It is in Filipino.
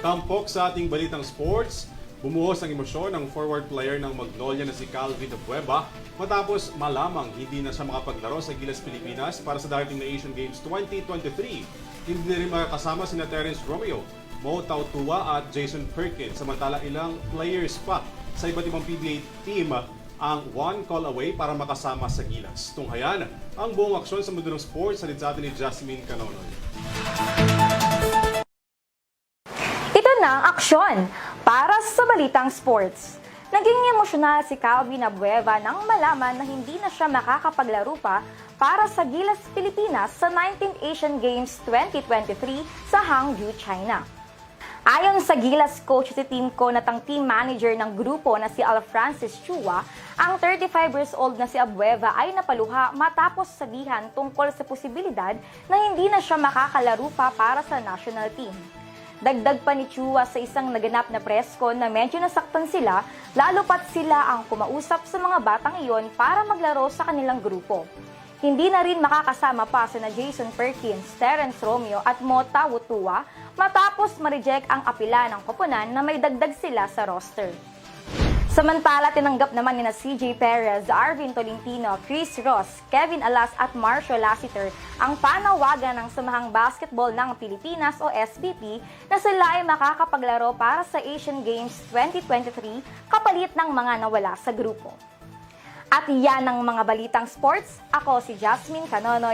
Tampok sa ating balitang sports, bumuhos ang emosyon ng forward player ng Magnolia na si Calvin Abueva matapos malamang hindi na siya makapaglaro sa Gilas Pilipinas para sa darating na Asian Games 2023. Hindi na rin makakasama sina Terence Romeo, Mo Tautua at Jason Perkins samantala ilang players pa sa iba't ibang PBA team ang one call away para makasama sa Gilas. Tunghayan ang buong aksyon sa mundo ng sports sa sa ni Jasmine Canonoy. Na aksyon para sa Balitang Sports. Naging emosyonal si Calvin Abueva nang malaman na hindi na siya makakapaglaro pa para sa Gilas Pilipinas sa 19th Asian Games 2023 sa Hangzhou, China. Ayon sa Gilas coach si team ko na tang team manager ng grupo na si Al Francis Chua, ang 35 years old na si Abueva ay napaluha matapos sabihan tungkol sa posibilidad na hindi na siya makakalaro pa para sa national team. Dagdag pa ni Chua sa isang naganap na presko na medyo nasaktan sila, lalo pat sila ang kumausap sa mga batang iyon para maglaro sa kanilang grupo. Hindi na rin makakasama pa sina Jason Perkins, Terence Romeo at Mota Wutua matapos ma-reject ang apila ng koponan na may dagdag sila sa roster. Samantala, tinanggap naman ni na CJ Perez, Arvin Tolentino, Chris Ross, Kevin Alas at Marshall Lassiter ang panawagan ng Samahang Basketball ng Pilipinas o SBP na sila ay makakapaglaro para sa Asian Games 2023 kapalit ng mga nawala sa grupo. At yan ang mga balitang sports. Ako si Jasmine Canonoy.